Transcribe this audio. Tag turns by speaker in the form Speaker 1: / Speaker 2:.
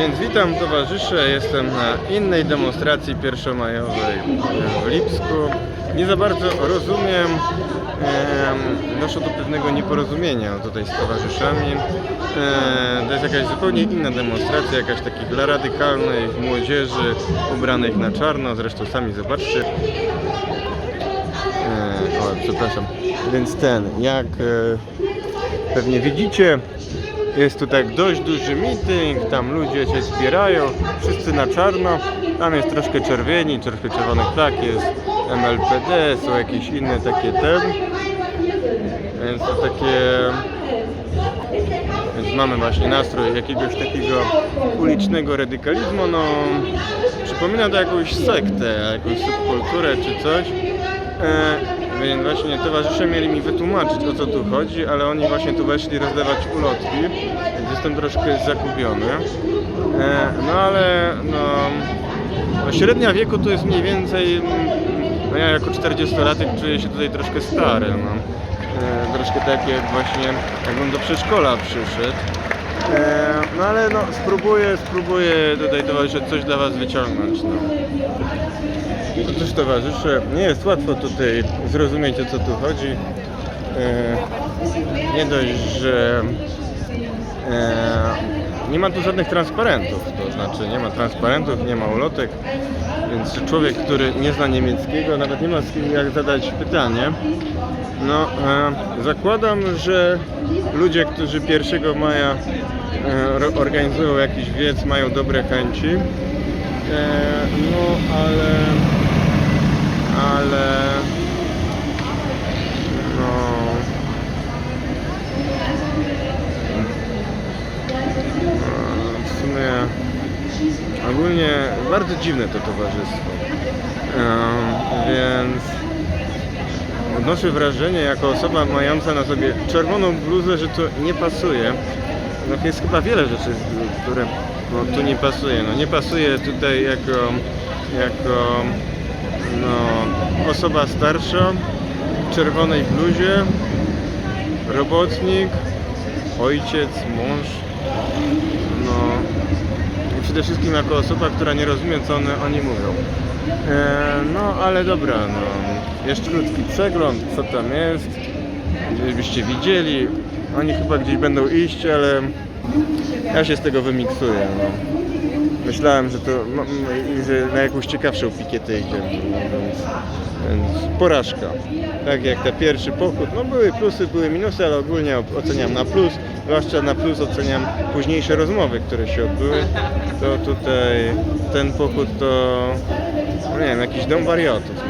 Speaker 1: Więc witam towarzysze, jestem na innej demonstracji pierwszomajowej w Lipsku. Nie za bardzo rozumiem, em, doszło do pewnego nieporozumienia tutaj z towarzyszami. E, to jest jakaś zupełnie inna demonstracja, jakaś takich dla radykalnej młodzieży ubranych na czarno, zresztą sami zobaczcie. E, o, przepraszam. Więc ten, jak e, pewnie widzicie, jest tu tak dość duży meeting, tam ludzie się zbierają, wszyscy na czarno. Tam jest troszkę czerwieni, troszkę czerwonych flag, jest MLPD, są jakieś inne takie ten. Więc to takie... Więc mamy właśnie nastrój jakiegoś takiego ulicznego radykalizmu, no przypomina to jakąś sektę, jakąś subkulturę czy coś. E, więc właśnie towarzysze mieli mi wytłumaczyć o co tu chodzi, ale oni właśnie tu weszli rozdawać ulotki, więc jestem troszkę zagubiony. E, no ale no, no średnia wieku tu jest mniej więcej, no ja jako 40-latek czuję się tutaj troszkę stary, no. E, troszkę tak jak właśnie jakbym do przedszkola przyszedł. E, no ale no spróbuję, spróbuję tutaj towarzysze coś dla was wyciągnąć, no. No cóż towarzysze, nie jest łatwo tutaj zrozumieć o co tu chodzi. E, nie dość, że e, nie ma tu żadnych transparentów, to znaczy nie ma transparentów, nie ma ulotek, więc człowiek, który nie zna niemieckiego, nawet nie ma z kim jak zadać pytanie. No, zakładam, że ludzie, którzy 1 maja organizują jakiś wiec, mają dobre chęci. E, no, ale ale no. No, w sumie ogólnie bardzo dziwne to towarzystwo. Em, więc odnoszę wrażenie jako osoba mająca na sobie czerwoną bluzę, że to nie pasuje no jest chyba wiele rzeczy, które no, tu nie pasuje. No, nie pasuje tutaj jako, jako no, osoba starsza w czerwonej bluzie, robotnik, ojciec, mąż. No przede wszystkim jako osoba, która nie rozumie co one, oni mówią. E, no ale dobra, no. Jeszcze krótki przegląd, co tam jest, żebyście widzieli. Oni chyba gdzieś będą iść, ale ja się z tego wymiksuję. No. Myślałem, że to no, no, że na jakąś ciekawszą pikietę idziemy, no, więc, więc porażka. Tak jak ten pierwszy pochód, no były plusy, były minusy, ale ogólnie oceniam na plus. Zwłaszcza na plus oceniam późniejsze rozmowy, które się odbyły. To tutaj ten pochód to, no nie wiem, jakiś dom wariatów.